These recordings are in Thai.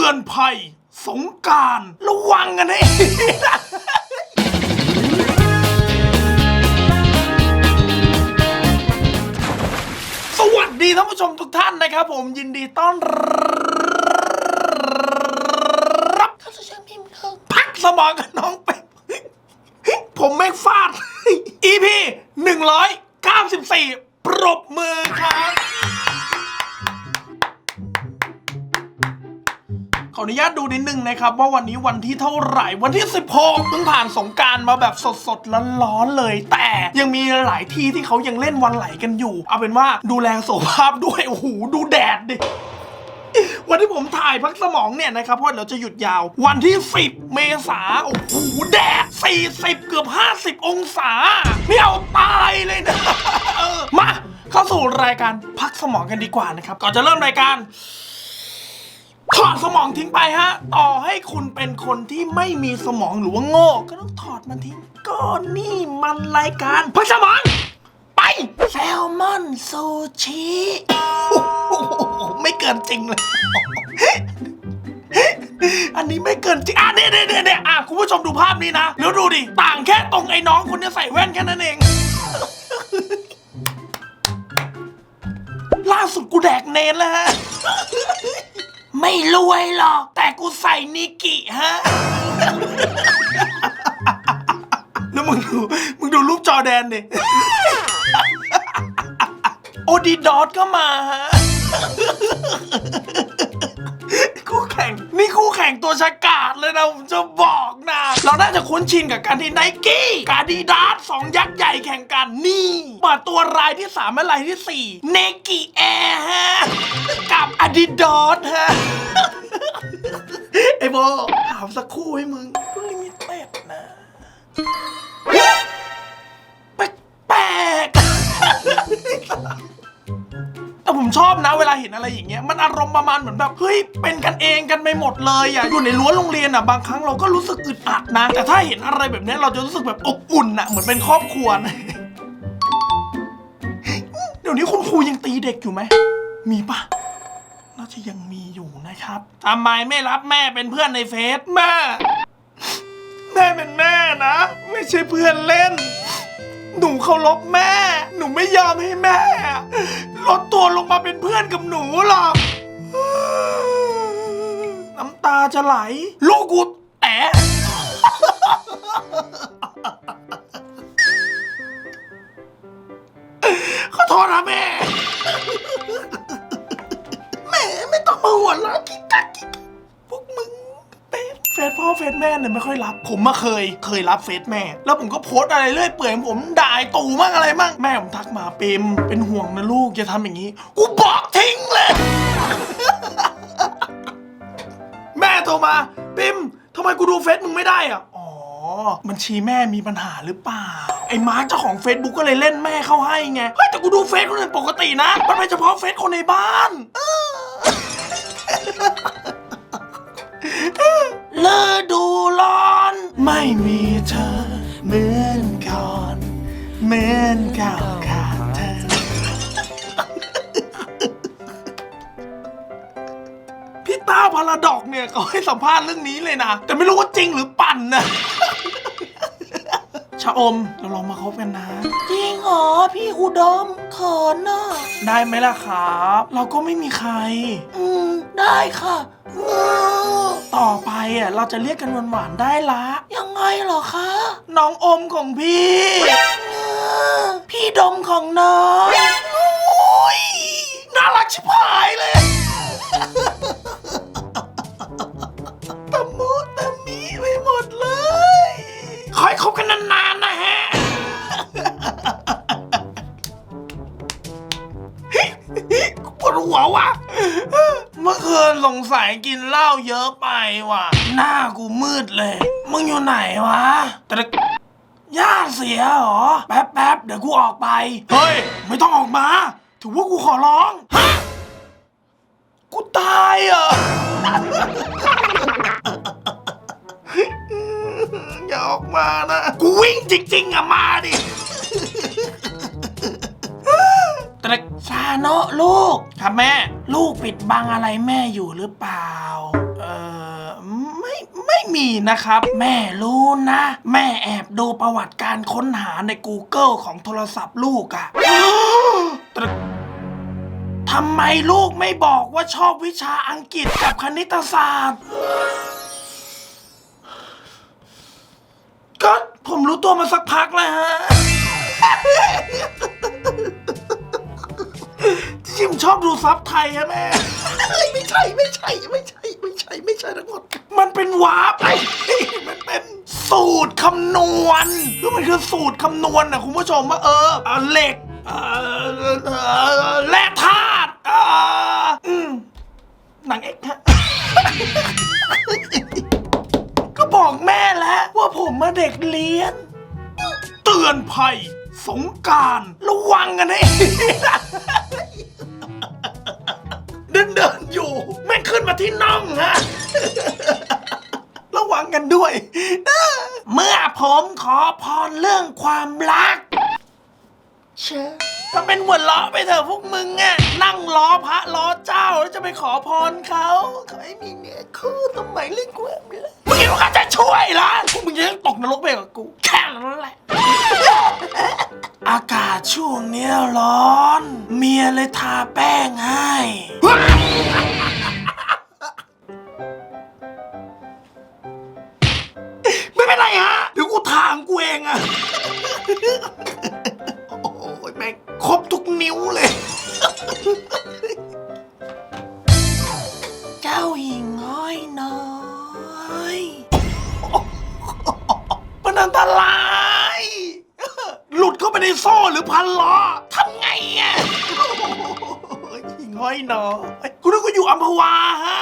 ตือนภัย สงการระวังกันให้สวัสดีท่านผู้ชมทุกท่านนะครับผมยินดีต้อนรับเข้าสู่ช่องพิมพ์ครับพักสมองกับน้องเป็ดผมแม่งฟาด EP 194 ปรบมือครับ ออนุญาตดูนิดนึงนะครับว่าวันนี้วันที่เท่าไหร่วันที่ 16เพิ่งผ่านสงการมาแบบสดๆร้อนๆเลย แต่ยังมีหลายที่ที่เขายังเล่นวันไหลกันอยู่ เอาเป็นว่าดูแลสุขภาพด้วยโอ้โหดูแดดดิวันที่ผมถ่ายพักสมองเนี่ยนะครับเพราะเราจะหยุดยาว วันที่ 10 เมษาโอ้โหแดด 40 เกือบ 50 องศาไม่เอาตายเลยนะมาเข้าสู่รายการพักสมองกันดีกว่านะครับ ก่อนจะเริ่มรายการ ถอดสมองทิ้งไปฮะ ต่อให้คุณเป็นคนที่ไม่มีสมองหรือว่าโง่ ก็ต้องถอดมันทิ้ง ก็นี่มันรายการพักสมองไปแซลมอนซูชิโอ้โหไม่เกินจริงเลย อันนี้ไม่เกินจริง อะเนี่ยเนี่ยเนี่ยเนี่ยอะคุณผู้ชมดูภาพนี้นะ แล้วดูดิ ต่างแค่ตรงไอ้น้องคนนี้ใส่แว่นแค่นั้นเอง ล่าสุดกูแดกเนนแล้วฮะ ไม่รวยหรอก แต่กูใส่นิกิฮะ แล้วมึงดู มึงดูรูปจอแดนดิ โอดีดอทก็มาฮะ คู่แข่ง นี่คู่แข่งตัวฉกาจเลยนะ ผมจะบอกนะ เราน่าจะคุ้นชินกับการที่ไนกี้กาดีดาสสองยักษ์ใหญ่แข่งกันนี่เปิดตัวรายที่สามและรายที่สี่เนกิแอร์ฮะ กับอาดิดอสฮะ ไอ้โบถามสักคู่ให้มึงดูลิมิเต็ดนะแปลกๆ แต่ผมชอบนะเวลาเห็นอะไรอย่างเงี้ยมันอารมณ์ประมาณเหมือนแบบเฮ้ยเป็นกันเองกันไปหมดเลยอะอยู่ในรั้วโรงเรียนอะบางครั้งเราก็รู้สึกอึดอัดนะ แต่ถ้าเห็นอะไรแบบเนี้ยเราจะรู้สึกแบบอบอุ่นอะเหมือนเป็นครอบครัวนะเดี๋ยวนี้คุณครูยังตีเด็กอยู่ไหมมีปะน่าจะยังมีอยู่นะครับทำไมไม่รับแม่เป็นเพื่อนในเฟซแม่แม่เป็นแม่นะ ไม่ใช่เพื่อนเล่น หนูเคารพแม่ หนูไม่ยอมให้แม่ลดตัวลงมาเป็นเพื่อนกับหนูหรอก น้ำตาจะไหล ลูกกูแอะขอโทษนะแม่ แม่ไม่ต้องมาหัวเราะกิ๊กกักกิ๊ก เป็นเฟซพ่อเฟซแม่เนี่ยไม่ค่อยรับ ผมมาเคยเคยรับเฟซแม่ แล้วผมก็โพสต์อะไรเรื่อยเปื่อยผมด่าไอ้ตู่มั่งอะไรมั่งแม่ผมทักมาเปมเป็นห่วงนะลูกอย่าทำอย่างนี้กูบอกทิ้งเลย แม่โทรมาปิมทำไมกูดูเฟซมึงไม่ได้อะอ๋อบัญชีแม่มีปัญหาหรือเปล่า ไอ้มาร์คเจ้าของเฟซบุ๊กก็เลยเล่นแม่เข้าให้ไงเฮ้ยแต่กูดูเฟซคนอื่นปกตินะ มันเป็นเฉพาะเฟซคนในบ้าน ฤดูร้อน ไม่มีเธอ เหมือนก่อน เหมือนก่อนขาดเธอ พี่ต้าพาราดอกเนี่ยเขาให้สัมภาษณ์เรื่องนี้เลยนะ แต่ไม่รู้ว่าจริงหรือปั่นนะชะอมเราลองมาคบกันนะ จริงเหรอพี่อุดมเขินน่ะได้ไหมล่ะครับ เราก็ไม่มีใคร อืม ได้ค่ะต่อไปอะเราจะเรียกกันหวานๆได้ละ ยังไงเหรอคะ น้องอมของพี่พี่ดมของน้องโอ้ยน่ารักชิบหายเลยตะมุตะมีไปหมดเลยขอให้คบกันนานๆนะฮะ ปวดหัวว่ะ เมื่อคืนสงสัยกินเหล้าเยอะไปว่ะ หน้ากูมืดเลย มึงอยู่ไหนวะแต่ละย่าเสียเหรอ แป๊บแป๊บๆเดี๋ยวกูออกไป เฮ้ย ไม่ต้องออกมา ถือว่ากูขอร้องฮะกูตายเหรออย่าออกมานะ กูวิ่งจริง ๆอะมาดิ ตระซาโนะลูกครับแม่ ลูกปิดบังอะไรแม่อยู่หรือเปล่า เออไม่มีนะครับ แม่รู้นะ แม่แอบดูประวัติการค้นหาใน Google ของโทรศัพท์ลูกอะตรึกทำไมลูกไม่บอกว่าชอบวิชาอังกฤษกับคณิตศาสตร์ ก็ผมรู้ตัวมาสักพักแล้วฮะ จิมชอบดูซับไทยอะแม่ไม่ใช่ไม่ใช่ไม่ใช่ไม่ใช่ไม่ใช่ทั้งหมด มันเป็นวาร์ปไอ้มันเป็นสูตรคำนวณคือมันคือสูตรคำนวณนะคุณผู้ชมว่าเออเอาเหล็กเออเอ่อแร่ธาตุเอออืมหนังเอกฮะ ก็บอกแม่แล้วว่าผมมาเด็กเรียน เตือนภัย สงกรารระวังกันให้ ม่งขึ้นมาที่น่องฮะ ระวังกันด้วย เมื่อผมขอพรเรื่องความรัก เชื่อก็เป็นหัวล้อไปเถอะพวกมึงอะนั่งล้อพระล้อเจ้าแล้วจะไปขอพรเขาขอให้มีเนื้อคู่ทำไมเรื่องความรักมึงคิดว่าเขาจะช่วยเหรอพวกมึงจะต้องตกนรกไปกับกูแค่นั้นแหละ อากาศช่วงเนี้ยร้อน เมียเลยทาแป้งให้ ไม่เป็นไรฮะเดี๋ยวกูทางกูเองอะโอ้ยแม่งครบทุกนิ้วเลย เจ้าหิ่งห้อยน้อยมันอันตราย หลุดเข้าไปในโซ่หรือพันล้อทำไงอะโอ้ยหิ่งห้อยน้อยคุณนึกว่าอยู่อัมพวาฮะ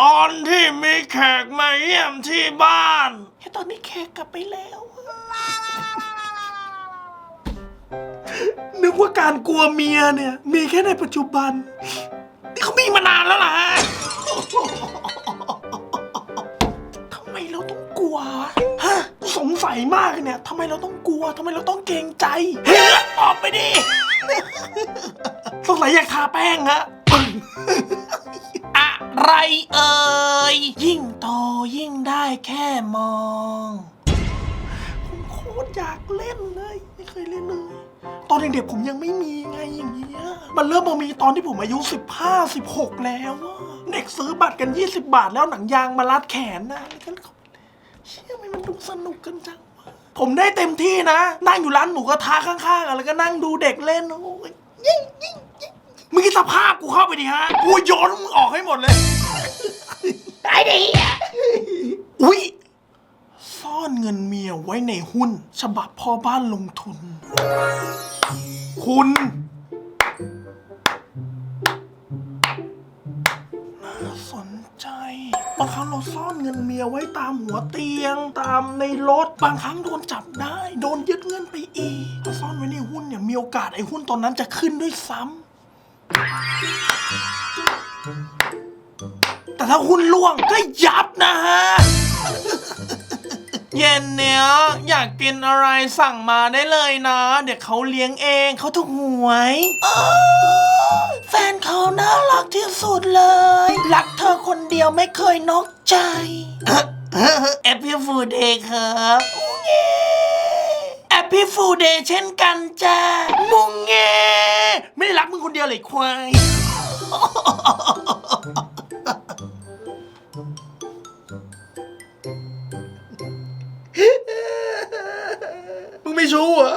ตอนที่มีแขกมาเยี่ยมที่บ้านแค่ตอนนี้แขกกลับไปแล้ว นึกว่าการกลัวเมียเนี่ย มีแค่ในปัจจุบัน นี่เขามีมานานแล้วล่ะฮะทำไมเราต้องกลัวฮะสงสัยมากเนี่ยทำไมเราต้องกลัวทำไมเราต้องเกรงใจเฮ้ยออกไปดิสงสัยอยากทาแป้งฮะอะไรเอ่ย ยิ่งโตยิ่งได้แค่มอง ผมโคตรอยากเล่นเลย ไม่เคยเล่นเลย ตอนเด็กๆผมยังไม่มีไงอย่างเงี้ย มันเริ่มมามีตอนที่ผมอายุ 15 16 แล้วอะเด็กซื้อบัตรกัน 20 บาทแล้วหนังยางมารัดแขนนะแล้วก็เชื่อไหมมันดูสนุกกันจังวะผมได้เต็มที่นะ นั่งอยู่ร้านหมูกระทะข้างๆอะแล้วก็นั่งดูเด็กเล่นโอ้ยยิ่งยิ่งยิ่ง มึงคิดสภาพกูเข้าไปดิฮะ กูโยนมึงออกให้หมดเลยไอ้ดิอุ้ยซ่อนเงินเมียไว้ในหุ้น ฉบับพ่อบ้านลงทุน คุณ น่าสนใจบางครั้งเราซ่อนเงินเมียไว้ตามหัวเตียง ตามในรถบางครั้งโดนจับได้ โดนยึดเงินไปอีกถ้าซ่อนไว้ในหุ้นเนี่ยมีโอกาสไอ้หุ้นตอนนั้นจะขึ้นด้วยซ้ำ แต่ถ้าหุ้นล่วงก็ยับนะฮะ เย็นเนี้ยอยากกินอะไรสั่งมาได้เลยนะ เดี๋ยวเขาเลี้ยงเองเขาถูกหวยอ้าวแฟนเขาน่ารักที่สุดเลย รักเธอคนเดียวไม่เคยนอกใจ แอปปี้ฟูเดย์ครับแอ ปปี้ฟูเดย์เช่นกันจ้ามุงเงไม่ได้รักมึงคนเดียวเลยควาย มึงไม่ชู้เหรอ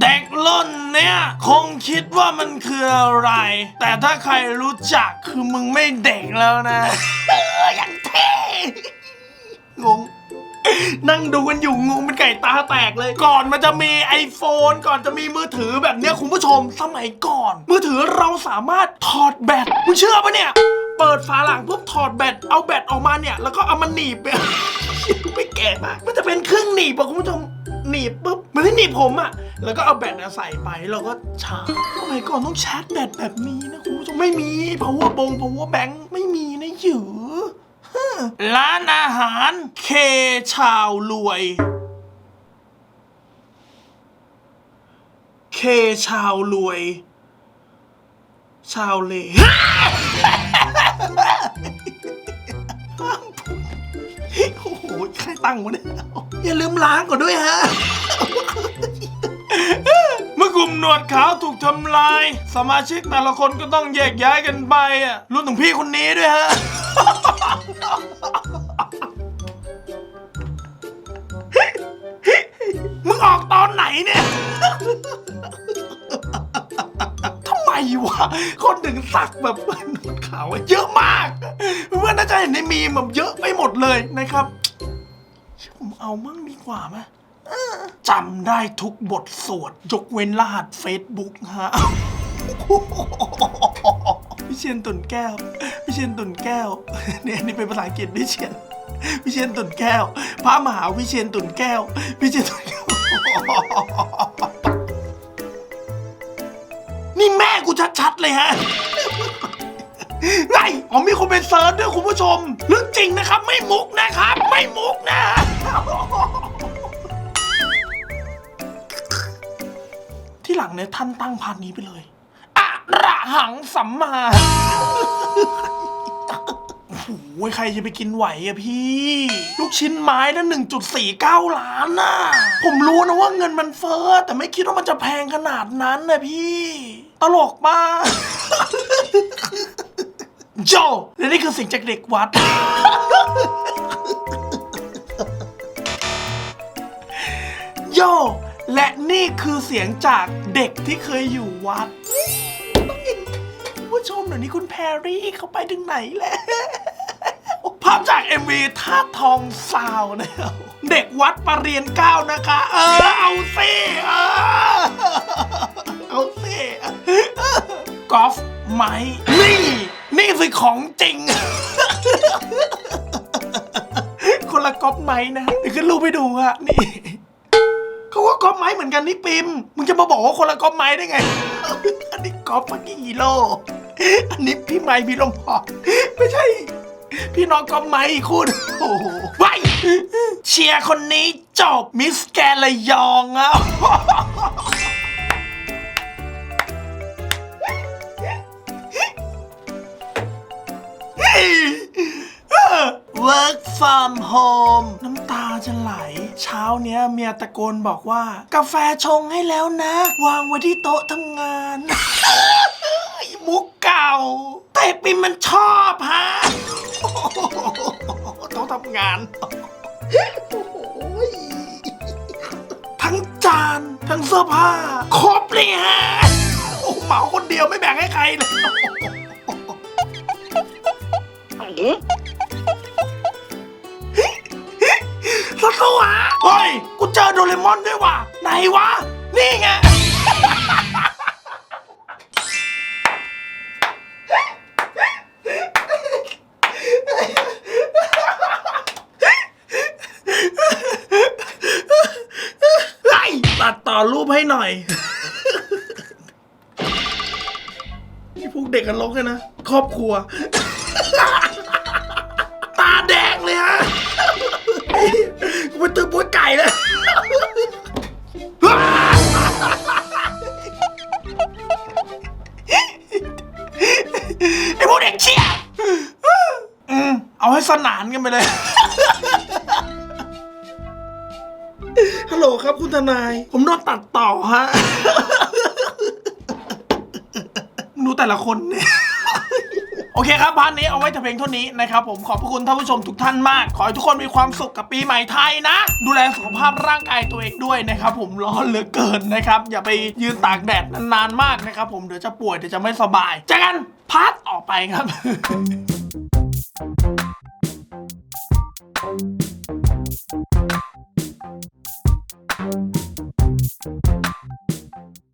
เด็กรุ่นเนี่ย คงคิดว่ามันคืออะไร แต่ถ้าใครรู้จักคือมึงไม่เด็กแล้วนะ นั่งดูกันอยู่งงเป็นไก่ตาแตกเลย ก่อนมันจะมี iPhone ก่อนจะมีมือถือแบบเนี้ยคุณผู้ชมสมัยก่อน มือถือเราสามารถถอดแบตมึงเชื่อปะเนี่ย เปิดฝาหลังปุ๊บถอดแบตเอาแบตออกมาเนี่ย แล้วก็เอามาหนีบไม่แก่มากมันจะเป็นเครื่องหนีบอะคุณผู้ชมหนีบปุ๊บมันที่หนีบผมอะแล้วก็เอาแบตเนี่ยใส่ไปแล้วก็ชาร์จสมัยก่อนต้องชาร์จแบตแบบนี้นะคุณผู้ชมไม่มี power bank power bank ไม่มีนะหยือ ร้านอาหารเคชาวรวย เคชาวรวย ชาวเลางวะเนี่ย อย่าลืมล้างก่อนด้วยฮะเมื่อกลุ่มหนวดขาวถูกทำลาย สมาชิกแต่ละคนก็ต้องแยกย้ายกันไปอะรวมถึงพี่คนนี้ด้วยฮะ คนถึงสักแบบหนวดขาวเยอะมากเพื่อนน่าจะเห็นในมีมแบบเยอะไปหมดเลยนะครับผมเอามั่งดีกว่าไหมจำได้ทุกบทสวดยกเว้นรหัสเฟซบุ๊กฮะพี่เชียนตุ่นแก้วพี่เชียนตุ่นแก้วเนี่ยนี่เป็นภาษาอังกฤษพี่เชียนพี่เชียนตุ่นแก้ว พระมหาวิเชียนตุ่นแก้วพี่เชียนตุ่นแก้ว นี่แม่กูชัดๆเลยฮะ ไงอ๋อมีคนเป็นเซิร์ชด้วยคุณผู้ชมเรื่องจริงนะครับ ไม่มุกนะครับ ไม่มุกนะ ที่หลังเนี่ยท่านตั้งพันนี้ไปเลยอะระหังสัมมาโอ้โหใครจะไปกินไหวอะพี่ ลูกชิ้นไม้นั่นหนึ่งจุดสี่เก้าล้านน่ะ ผมรู้นะว่าเงินมันเฟ้อแต่ไม่คิดว่ามันจะแพงขนาดนั้นนะพี่ ตลกมากโจและนี่คือเสิ่งจากเด็กวัด โย และนี่คือเสียงจากเด็กที่เคยอยู่วัดคุณผู้ชมเดี๋ยวนี้คุณแพรรี่เขาไปถึงไหนแล้วภาพจาก MV ท่าทองซาวน์นะครับเด็กวัดปรเรียนเก้านะคะ เออ เอาสิเออ เอาสิกอล์ฟไม้นี่ นี่สิของจริง คนละกอล์ฟไม้นะเดี๋ยวขึ้นรูปไปดูอะนี่เขาก็ก๊อปไม้เหมือนกันนี่ปิมมึงจะมาบอกว่าคนละก๊อปไม้ได้ไง อันนี้ก๊อปฟักกิ้ฮีโร่อันนี้พี่ไม้พี่ลมพอไม่ใช่ พี่น้องก๊อปไม้คุณโอ้โหไว้เชียร์คนนี้จบมิสแกนระยองอะ from home น้ำตาจะไหล เช้าเนี้ยเมียตะโกนบอกว่า กาแฟชงให้แล้วนะ วางไว้ที่โต๊ะทำงาน มุกเก่า แต่ปิมมันชอบฮะโต๊ะทำงาน ทั้งจาน ทั้งเสื้อผ้า ครบเลยฮะโอ้เหมาคนเดียวไม่แบ่งให้ใครเลย สตวะเฮ้ย กูเจอโดเรมอนด้วยว่ะ ไหนวะ นี่ไงไล่ตัดต่อรูปให้หน่อย นี่พวกเด็กกันลกเลยนะ ครอบครัว ทนาย ผมโดนตัดต่อฮะดูแต่ละคนเนี่ยโอเคครับพาร์ทนี้เอาไว้แต่เพียงเท่านี้นะครับผมขอบพระคุณท่านผู้ชมทุกท่านมาก ขอให้ทุกคนมีความสุขกับปีใหม่ไทยนะ ดูแลสุขภาพร่างกายตัวเองด้วยนะครับผมร้อนเหลือเกินนะครับ อย่าไปยืนตากแดดนานๆมากนะครับผมเดี๋ยวจะป่วยเดี๋ยวจะไม่สบายเจอกันพาร์ทต่อไปครับ